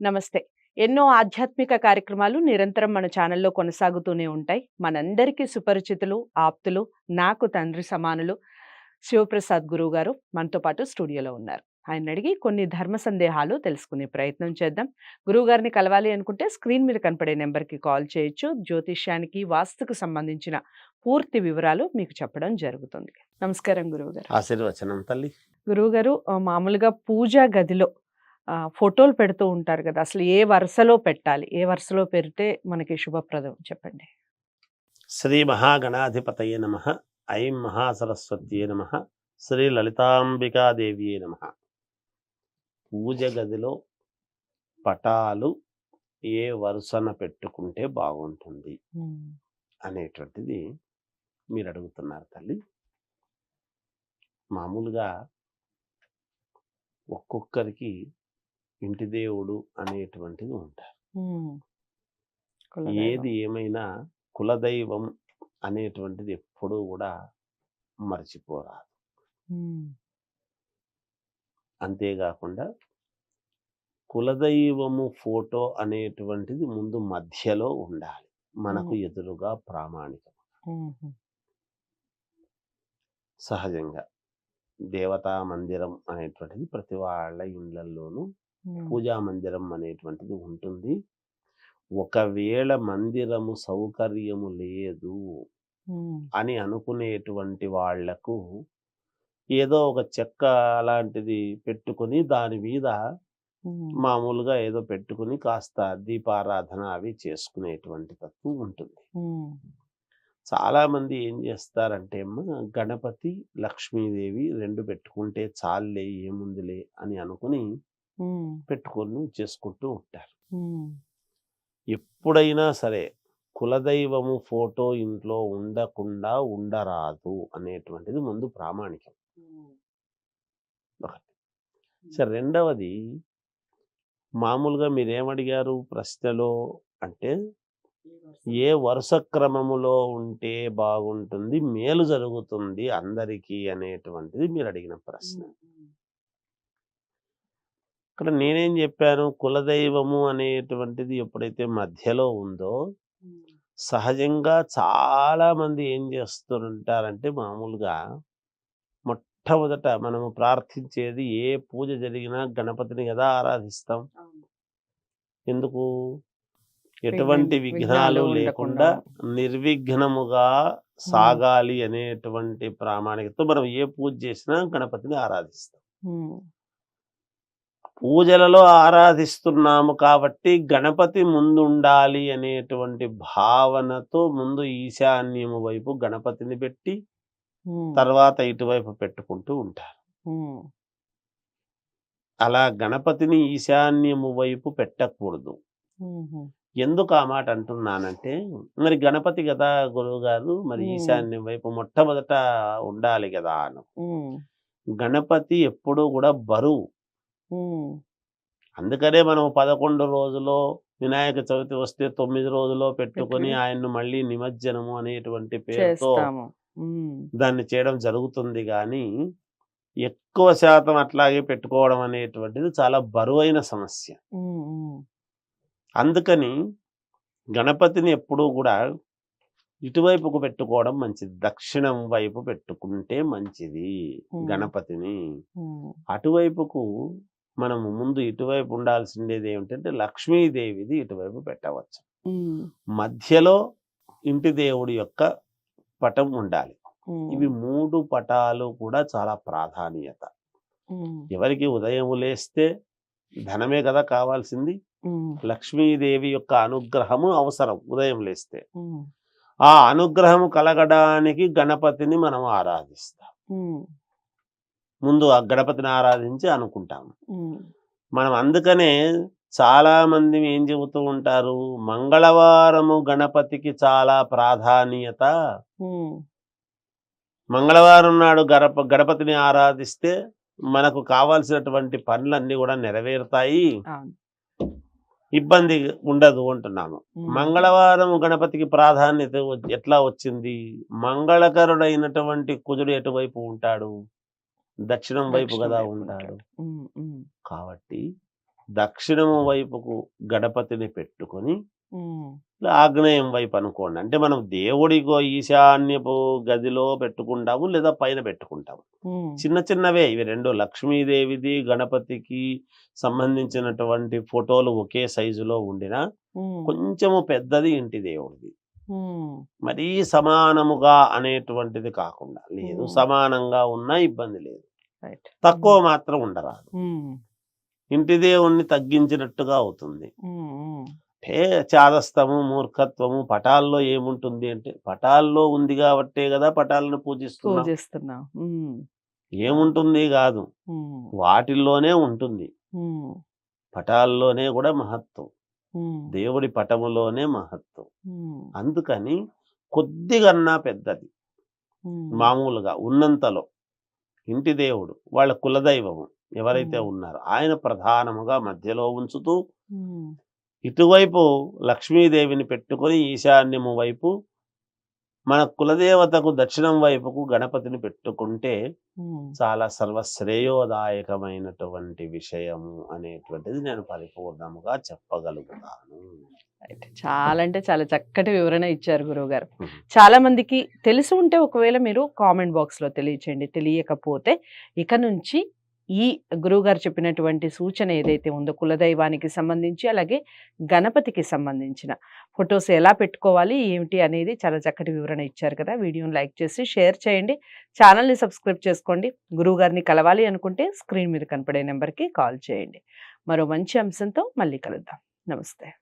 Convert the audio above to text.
నమస్తే. ఎన్నో ఆధ్యాత్మిక కార్యక్రమాలు నిరంతరం మన ఛానల్లో కొనసాగుతూనే ఉంటాయి. మనందరికీ సుపరిచితులు ఆప్తులు నాకు తండ్రి సమానులు శివప్రసాద్ గురువు గారు మనతో పాటు స్టూడియోలో ఉన్నారు. ఆయన అడిగి కొన్ని ధర్మ సందేహాలు తెలుసుకునే ప్రయత్నం చేద్దాం. గురువు గారిని కలవాలి అనుకుంటే స్క్రీన్ మీద కనపడే నెంబర్కి కాల్ చేయొచ్చు. జ్యోతిష్యానికి వాస్తుకు సంబంధించిన పూర్తి వివరాలు మీకు చెప్పడం జరుగుతుంది. నమస్కారం గురువు గారు. ఆశీర్వచనం తల్లి. గురువుగారు మామూలుగా పూజా గదిలో ఫోటోలు పెడుతూ ఉంటారు కదా! అసలు ఏ వరుసలో పెట్టాలి? ఏ వరుసలో పెడితే మనకి శుభప్రదం? చెప్పండి. శ్రీ మహాగణాధిపతయే నమ! ఐం మహాసరస్వత్యే నమ! శ్రీ లలితాంబికాదేవియే నమ! పూజ గదిలో పటాలు ఏ వరుసన పెట్టుకుంటే బాగుంటుంది? అనేటువంటిది మీరు అడుగుతున్నారు తల్లి. మామూలుగా ఒక్కొక్కరికి ఇంటి దేవుడు అనేటువంటిది ఉంటారు. ఏది ఏమైనా కులదైవం అనేటువంటిది ఎప్పుడూ కూడా మర్చిపోరాదు. అంతేకాకుండా కులదైవము ఫోటో అనేటువంటిది ముందు మధ్యలో ఉండాలి మనకు. ఎదురుగా ప్రామాణికం. సహజంగా దేవతా మందిరం అనేటువంటిది ప్రతి వాళ్ళ ఉమ్. పూజా మందిరం అనేటువంటిది ఉంటుంది ఒకవేళ మందిరము సౌకర్యము లేదు. అని అనుకునేటువంటి వాళ్ళకు ఏదో ఒక చెక్క అలాంటిది పెట్టుకొని దాని మీద. మామూలుగా ఏదో పెట్టుకుని కాస్త దీపారాధన అవి చేసుకునేటువంటి తత్వం ఉంటుంది. చాలా మంది ఏం చేస్తారంటే అమ్మ గణపతి లక్ష్మీదేవి రెండు పెట్టుకుంటే చాలులే ఏముందిలే అని అనుకుని. పెట్టుకొని చేసుకుంటూ ఉంటారు. ఎప్పుడైనా సరే కులదైవము ఫోటో ఇంట్లో ఉండకుండా ఉండరాదు అనేటువంటిది ముందు ప్రామాణికం. ఒకటి. సరే రెండవది మామూలుగా మీరేమడిగారు ప్రశ్నలో అంటే ఏ వరుస క్రమములో ఉంటే బాగుంటుంది మేలు జరుగుతుంది అందరికీ అనేటువంటిది మీరు అడిగిన ప్రశ్న ఇక్కడ నేనేం చెప్పాను? కులదైవము అనేటువంటిది ఎప్పుడైతే మధ్యలో ఉందో సహజంగా చాలా మంది ఏం చేస్తుంటారంటే మామూలుగా మొట్టమొదట మనము ప్రార్థించేది ఏ పూజ జరిగినా గణపతిని కదా ఆరాధిస్తాం. ఎందుకు? ఎటువంటి విఘ్నాలు. లేకుండా నిర్విఘ్నముగా సాగాలి అనేటువంటి ప్రామాణికతో మనం ఏ పూజ చేసినా గణపతిని ఆరాధిస్తాం. పూజలలో ఆరాధిస్తున్నాము కాబట్టి గణపతి ముందు ఉండాలి అనేటువంటి భావనతో ముందు ఈశాన్యము వైపు గణపతిని పెట్టి. తర్వాత ఇటువైపు పెట్టుకుంటూ ఉంటారు. అలా గణపతిని ఈశాన్యము వైపు పెట్టకూడదు. ఎందుకు ఆ మాట అంటున్నానంటే మరి గణపతి కదా గురువు గారు మరి. ఈశాన్యం వైపు మొట్టమొదట ఉండాలి కదా అను. గణపతి ఎప్పుడూ కూడా బరువు. అందుకనే మనం పదకొండు రోజులో వినాయక చవితి వస్తే తొమ్మిది రోజులో పెట్టుకొని ఆయన్ను మళ్ళీ నిమజ్జనము అనేటువంటి పేరుతో. దాన్ని చేయడం జరుగుతుంది కానీ ఎక్కువ శాతం అట్లాగే పెట్టుకోవడం అనేటువంటిది చాలా బరువైన సమస్య. అందుకని గణపతిని ఎప్పుడూ కూడా ఇటువైపుకు పెట్టుకోవడం మంచిది దక్షిణం వైపు పెట్టుకుంటే మంచిది. గణపతిని. అటువైపుకు మనము ముందు ఇటువైపు ఉండాల్సిండేది ఏమిటంటే లక్ష్మీదేవిది ఇటువైపు పెట్టవచ్చు. మధ్యలో ఇంటి దేవుడి యొక్క పటం ఉండాలి. ఇవి మూడు పటాలు కూడా చాలా ప్రాధాన్యత. ఎవరికి ఉదయం లేస్తే ధనమే కదా కావాల్సింది. లక్ష్మీదేవి యొక్క అనుగ్రహము అవసరం ఉదయం లేస్తే. ఆ అనుగ్రహము కలగడానికి గణపతిని మనం ఆరాధిస్తాం. ముందు ఆ గణపతిని ఆరాధించి అనుకుంటాము. మనం అందుకనే చాలా మంది ఏం చెబుతూ ఉంటారు మంగళవారము గణపతికి చాలా ప్రాధాన్యత. మంగళవారం నాడు గణప గణపతిని ఆరాధిస్తే మనకు కావాల్సినటువంటి పనులన్నీ కూడా నెరవేరుతాయి. ఇబ్బంది ఉండదు అంటున్నాము. మంగళవారం గణపతికి ప్రాధాన్యత ఎట్లా వచ్చింది మంగళకరుడైనటువంటి కుజుడు ఎటువైపు ఉంటాడు దక్షిణం వైపు దక్షిణం కదా ఉంటాడు. కాబట్టి దక్షిణము వైపుకు గణపతిని పెట్టుకొని ఆగ్నేయం వైపు అనుకోండి. అంటే మనం దేవుడికో ఈశాన్యపు గదిలో పెట్టుకుంటాము లేదా పైన పెట్టుకుంటాము. చిన్న చిన్నవే ఇవి రెండు. లక్ష్మీదేవిది గణపతికి సంబంధించినటువంటి ఫోటోలు ఒకే సైజులో ఉండినా కొంచెము పెద్దది ఇంటి దేవుడిది. మరీ సమానముగా అనేటువంటిది కాకుండా లేదు. సమానంగా ఉన్నా ఇబ్బంది లేదు. తక్కువ మాత్రం ఉండరాదు. ఉమ్, ఇంటి దేవుణ్ణి తగ్గించినట్టుగా అవుతుంది. ఉమ్, అంటే చాదస్తము మూర్ఖత్వము పటాల్లో ఏముంటుంది అంటే పటాల్లో ఉంది కాబట్టే కదా పటాలను పూజిస్తున్నాం. ఏముంటుంది కాదు. వాటిల్లోనే ఉంటుంది. పటాల్లోనే కూడా మహత్వం. దేవుడి పటములోనే మహత్వం. అందుకని కొద్దిగన్నా పెద్దది. మామూలుగా ఉన్నంతలో. ఇంటి దేవుడు వాళ్ళ కులదైవము ఎవరైతే. ఉన్నారో ఆయన ప్రధానముగా మధ్యలో ఉంచుతూ ఇటువైపు లక్ష్మీదేవిని పెట్టుకొని ఈశాన్యము వైపు మన కులదేవతకు దక్షిణం వైపుకు గణపతిని పెట్టుకుంటే. చాలా సర్వశ్రేయోదాయకమైనటువంటి విషయము అనేటువంటిది నేను పరిపూర్ణముగా చెప్పగలుగుతాను రైట్. చాలా అంటే చాలా చక్కటి వివరణ ఇచ్చారు గురువు గారు. చాలా మందికి తెలిసి ఉంటే ఒకవేళ మీరు కామెంట్ బాక్స్లో తెలియచేయండి తెలియకపోతే ఇక నుంచి ఈ గురువు గారు చెప్పినటువంటి సూచన ఏదైతే ఉందో కులదైవానికి సంబంధించి అలాగే గణపతికి సంబంధించిన ఫొటోస్ ఎలా పెట్టుకోవాలి ఏమిటి అనేది చాలా చక్కటి వివరణ ఇచ్చారు కదా. వీడియోని లైక్ చేసి షేర్ చేయండి. ఛానల్ని సబ్స్క్రైబ్ చేసుకోండి. గురువు గారిని కలవాలి అనుకుంటే స్క్రీన్ మీద కనపడే నెంబర్కి కాల్ చేయండి. మరో మంచి అంశంతో మళ్ళీ కలుద్దాం. నమస్తే.